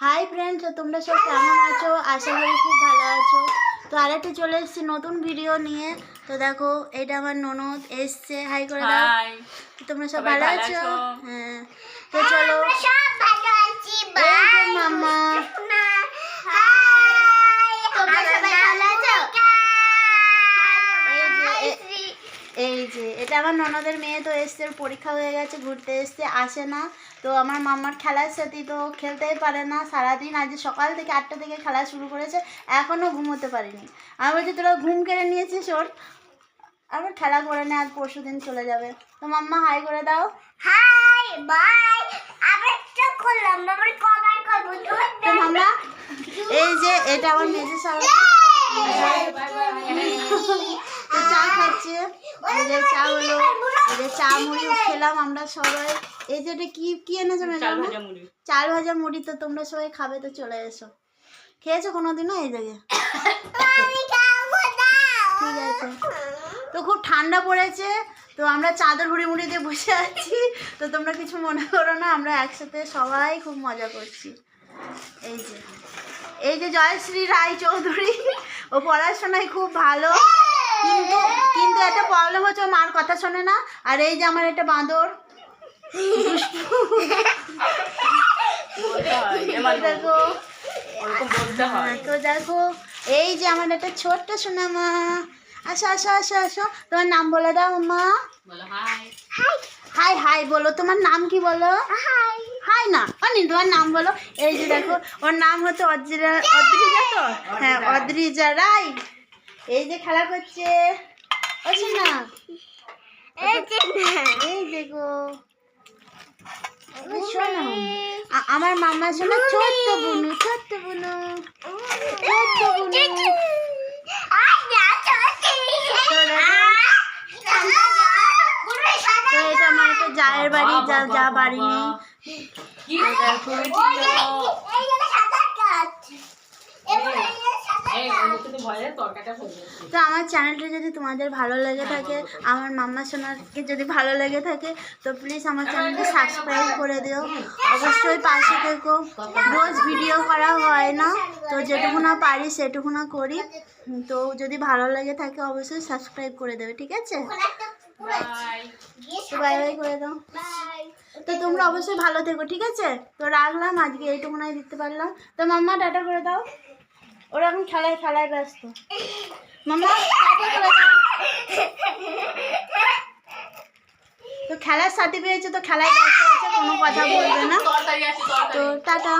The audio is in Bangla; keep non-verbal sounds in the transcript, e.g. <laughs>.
হাই ফ্রেন্ডস তোমরা সব কেমন আছো? আশা করি খুব ভালো আছো। তো আরেকটা চলে এসেছি নতুন ভিডিও নিয়ে। তো দেখো এটা আমার ননদ এসছে। হাই করে দাও। তোমরা সব ভালো আছো? হ্যাঁ। তো চলো। আমরা সব ভালো আছি এই যে মামা হাই তোমরা সবাই ভালো আছো এই যে এ- এই যে এটা আমার ননদের মেয়ে তো এসছে পরীক্ষা হয়ে গেছে ঘুরতে এসছে আসে না। তো আমার মামার খেলার সাথে তো খেলতেই পারে না। সারাদিন আজ সকাল থেকে আটটা থেকে খেলা শুরু করেছে এখনও ঘুমোতে পারিনি। আমি বলছি তোরা ঘুম কেড়ে নিয়েছিস ওর? আবার খেলা করে নে আর পরশু দিন চলে যাবে। তো মাম্মা হাই করে দাও। হাই বাই আবার তো করলাম আবার কভার করব তো মাম্মা এই যে এটা আমার মেজে তো চা খাচ্ছে চা হলো চা মুড়ি খেলাম আমরা সবাই। এই যে কি কি এনেছো চাল ভাজা মুড়ি। চাল ভাজা মুড়ি তো তোমরা সবাই খাবে তো চলে এসো। খেয়েছো কোনোদিনও এই জায়গায়? ঠিক আছে। তো খুব ঠান্ডা পড়েছে তো আমরা চাদর হুড়ি মুড়ি দিয়ে বসে আছি। তো তোমরা কিছু মনে করো না আমরা একসাথে সবাই খুব মজা করছি। এই যে এই যে জয়শ্রী রায় চৌধুরী ও পড়াশোনায় খুব ভালো। কিন্তু কিন্তু একটা প্রবলেম হচ্ছে ও মার কথা শোনে না। আর এই যে আমার একটা বাঁদর। হয় দেখো। হয় তো দেখো এই যে আমার একটা ছোট্ট সোনামা। আসো আসো আসো আসো। তোমার নাম বলে দাও মা। বলো হাই হাই হাই বলো। তোমার নাম কি বলো? হাই হাই না অনি তোমার নাম বলো। এই যে দেখো ওর নাম হচ্ছে অদ্রিজা অদ্রিজা তো? হ্যাঁ অদ্রিজা রাই এই যে খেলা করছে। ও না এই যে এই দেখো ও শোনো। আমার মামা শোনো ছোট্ট বুনু ছোট্ট বুনু। ছোট্ট বুনু। এটা আমার একটা জায়ের বাড়ি যা যা বাড়ি নেই। তো ভয়ে তরকাটা হয়ে যাচ্ছে তো আমার চ্যানেলটা যদি তোমাদের ভালো লেগে থাকে আমার মাম্মা সোনারকে যদি ভালো লেগে থাকে তো প্লিজ আমার চ্যানেলটা সাবস্ক্রাইব করে দিও। অবশ্যই পাশে থেকো। রোজ ভিডিও করা হয় না। তো যেটুকু না পারি সেটুকু না করি। তো যদি ভালো লেগে থাকে অবশ্যই সাবস্ক্রাইব করে দেবে ঠিক আছে? বাই বাই করে দাও। তো তোমরা অবশ্যই ভালো থেকো ঠিক আছে? তো রাখলাম আজকে এইটুকুনাই দিতে পারলাম। তো মাম্মা টাটা করে দাও। ওরা এখন খেলায় খেলায় ব্যস্ত। <laughs> তো খেলার সাথে পেয়েছে তো খেলায় ব্যস্ত হয়েছে কোনো কথা বলবে না। তো টাটা।